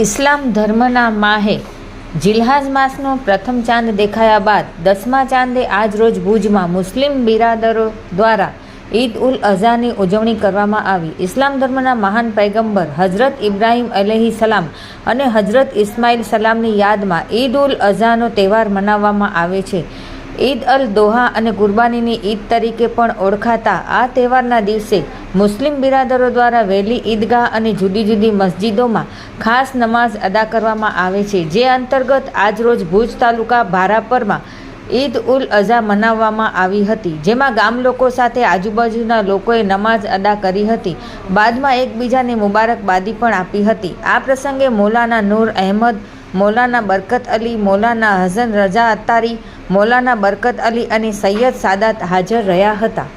ઇસ્લામ ધર્મના માહે જિલ્હાજ માસનો પ્રથમ ચાંદ દેખાયા બાદ દસમા ચાંદે આજ રોજ ભુજમાં મુસ્લિમ બિરાદરો દ્વારા ઈદ ઉલ અઝાની ઉજવણી કરવામાં આવી. ઇસ્લામ ધર્મના મહાન પૈગંબર હઝરત ઇબ્રાહિમ અલહી સલામ અને હઝરત ઇસ્માઇલ સલામની યાદમાં ઈદ ઉલ અઝાનો તહેવાર મનાવવામાં આવે છે. ઈદ અલ દોહા અને કુરબાનીની ઈદ તરીકે પણ ઓળખાતા આ તહેવારના દિવસે મુસ્લિમ બિરાદરો દ્વારા વહેલી ઈદગાહ અને જુદી જુદી મસ્જિદોમાં ખાસ નમાઝ અદા કરવામાં આવે છે, જે અંતર્ગત આજરોજ ભુજ તાલુકા ભારાપરમાં ઈદ ઉલ અઝા મનાવવામાં આવી હતી, જેમાં ગામ લોકો સાથે આજુબાજુના લોકોએ નમાઝ અદા કરી હતી, બાદમાં એકબીજાને મુબારકબાદી પણ આપી હતી. આ પ્રસંગે મૌલાના નૂર અહેમદ, મૌલાના બરકત અલી, મૌલાના હસન રજા અત્તારી મૌલાના બરકત અલી અને સૈયદ સાદાત હાજર રહ્યા હતા.